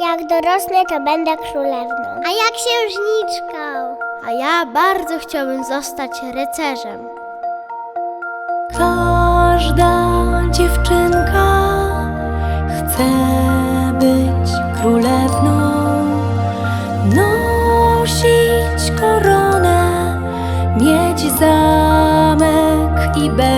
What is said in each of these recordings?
Jak dorosnę, to będę królewną. A ja księżniczką. A ja bardzo chciałbym zostać rycerzem. Każda dziewczynka chce być królewną, nosić koronę, mieć zamek i berło.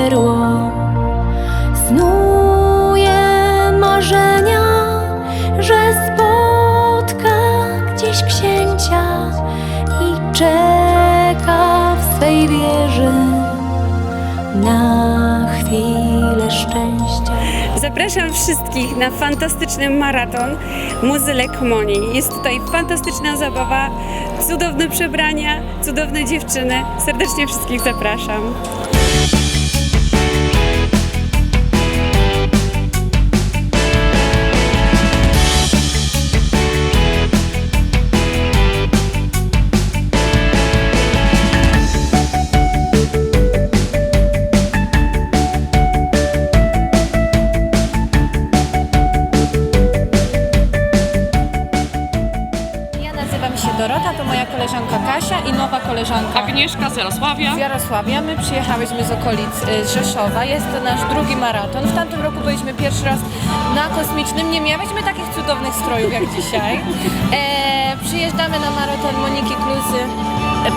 Wieży na chwilę szczęścia. Zapraszam wszystkich na fantastyczny maraton Muzy Lekmoni. Jest tutaj fantastyczna zabawa, cudowne przebrania, cudowne dziewczyny. Serdecznie wszystkich zapraszam. Moja koleżanka Kasia i nowa koleżanka Agnieszka z Jarosławia. z Jarosławia. My przyjechałyśmy z okolic y, Rzeszowa. Jest to nasz drugi maraton. W tamtym roku byliśmy pierwszy raz na kosmicznym. Nie miałyśmy takich cudownych strojów jak dzisiaj. E, przyjeżdżamy na maraton Moniki Kluzy,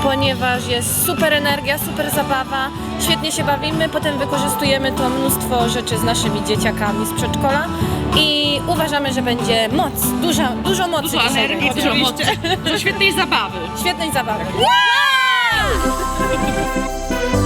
ponieważ jest super energia, super zabawa. Świetnie się bawimy, potem wykorzystujemy to mnóstwo rzeczy z naszymi dzieciakami z przedszkola i uważamy, że będzie moc, duża, dużo mocy Dużo dzisiaj energii, będzie. dużo mocy, dużo świetnej zabawy. Świetnej zabawy. koleżanką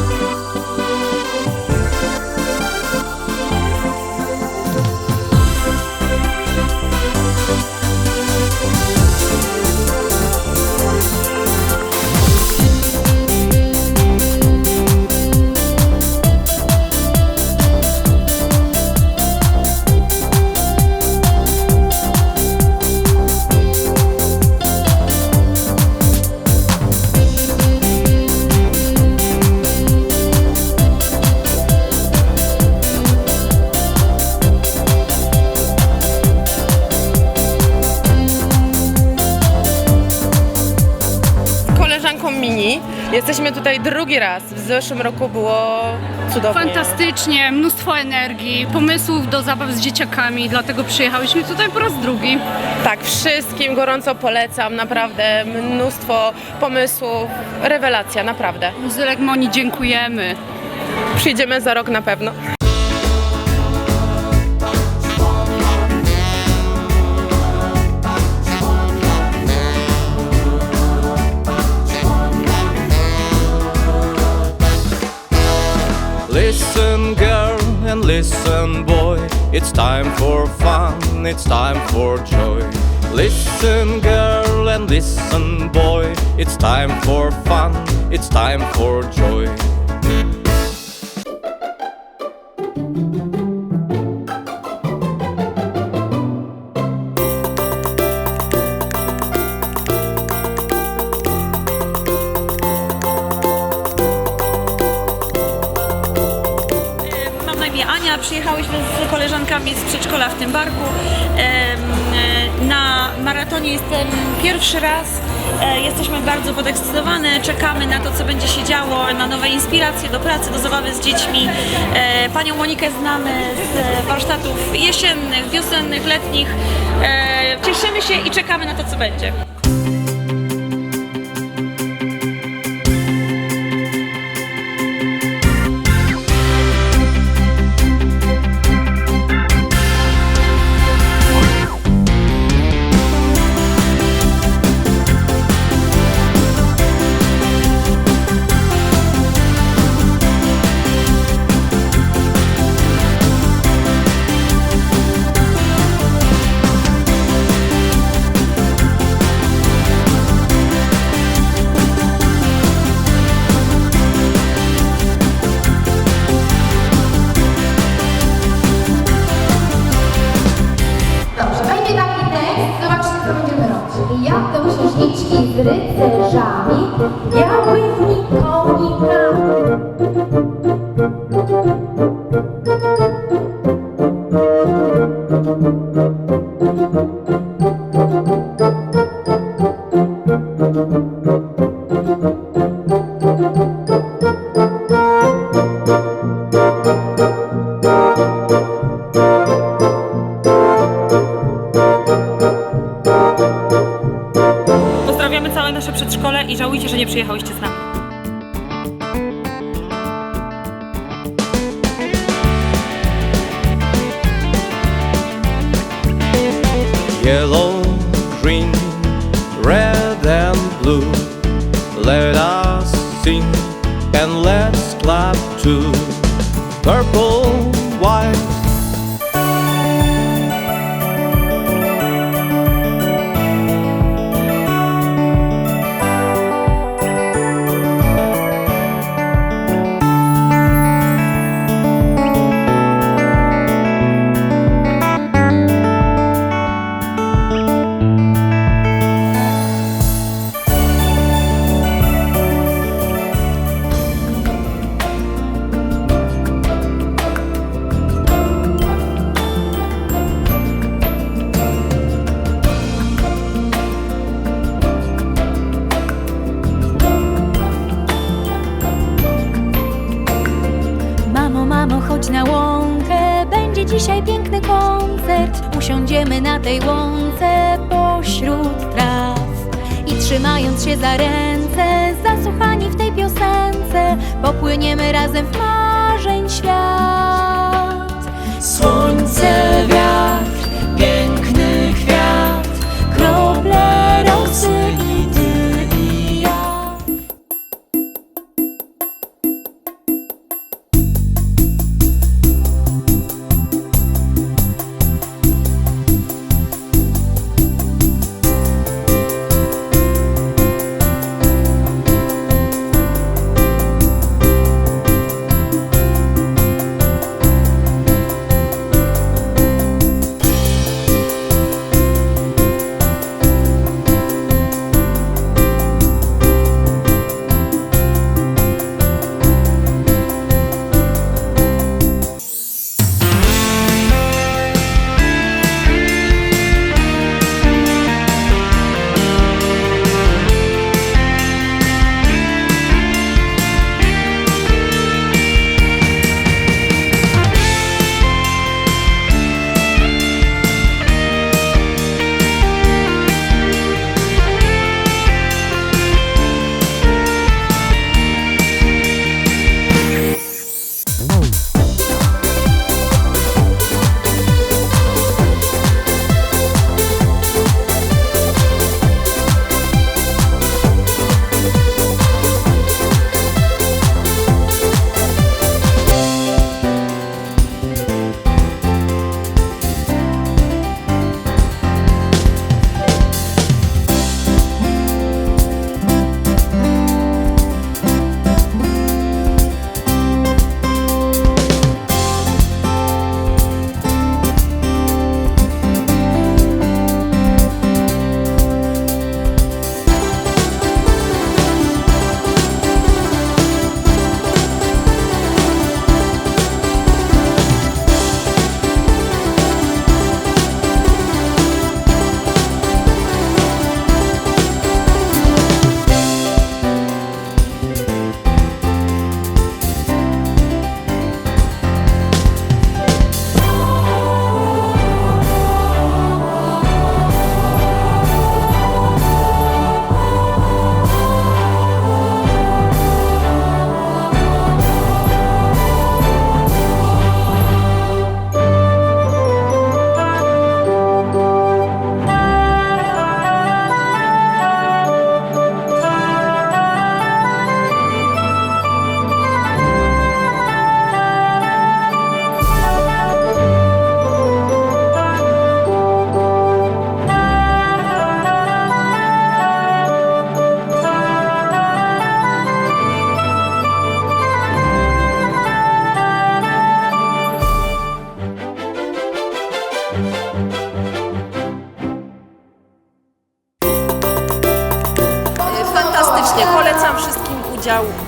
Jesteśmy tutaj drugi raz. W zeszłym roku było cudownie. Fantastycznie, mnóstwo energii, pomysłów do zabaw z dzieciakami, dlatego przyjechałyśmy tutaj po raz drugi. Tak, wszystkim gorąco polecam. Naprawdę mnóstwo pomysłów. Rewelacja, naprawdę. Muzylek Moni, dziękujemy. Przyjdziemy za rok na pewno. Listen, girl, and listen, boy. It's time for fun, it's time for joy. Listen, girl, and listen, boy. It's time for fun, it's time for joy. Ania, przyjechałyśmy z koleżankami z przedszkola w tym barku. E, Na maratonie jestem pierwszy raz. E, Jesteśmy bardzo podekscytowane, czekamy na to, co będzie się działo, na nowe inspiracje do pracy, do zabawy z dziećmi. E, Panią Monikę znamy z warsztatów jesiennych, wiosennych, letnich. Cieszymy się i czekamy na to, co będzie. Z rycerzami, białymi konikami. Nie przyjechałyście z nami. Yellow, green, red, and blue. Let us sing and let's clap too. Purple, Usiądziemy na tej łące pośród traw i trzymając się za ręce, zasłuchani w tej piosence, popłyniemy razem w marzeń świat. Słońce, wiatr,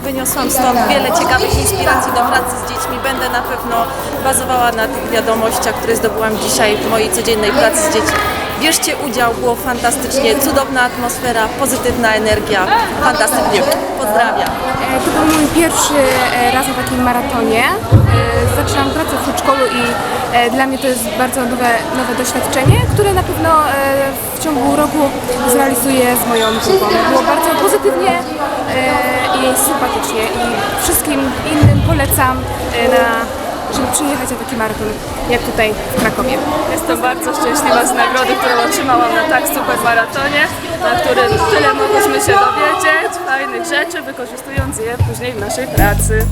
wyniosłam stąd wiele ciekawych inspiracji do pracy z dziećmi. Będę na pewno bazowała na tych wiadomościach, które zdobyłam dzisiaj w mojej codziennej pracy z dziećmi. Bierzcie udział, było fantastycznie, cudowna atmosfera, pozytywna energia, fantastycznie. Pozdrawiam. E, To był mój pierwszy e, raz na takim maratonie. E, Zaczynam pracę w przedszkolu i dla mnie to jest bardzo nowe, nowe doświadczenie, które na pewno w ciągu roku zrealizuję z moją grupą. Było bardzo pozytywnie i sympatycznie i wszystkim innym polecam na żeby przyjechać na taki maraton, jak tutaj w Krakowie. Jestem bardzo szczęśliwa z nagrody, którą otrzymałam na tak super maratonie, na którym tyle mogliśmy się dowiedzieć, fajnych rzeczy, wykorzystując je później w naszej pracy.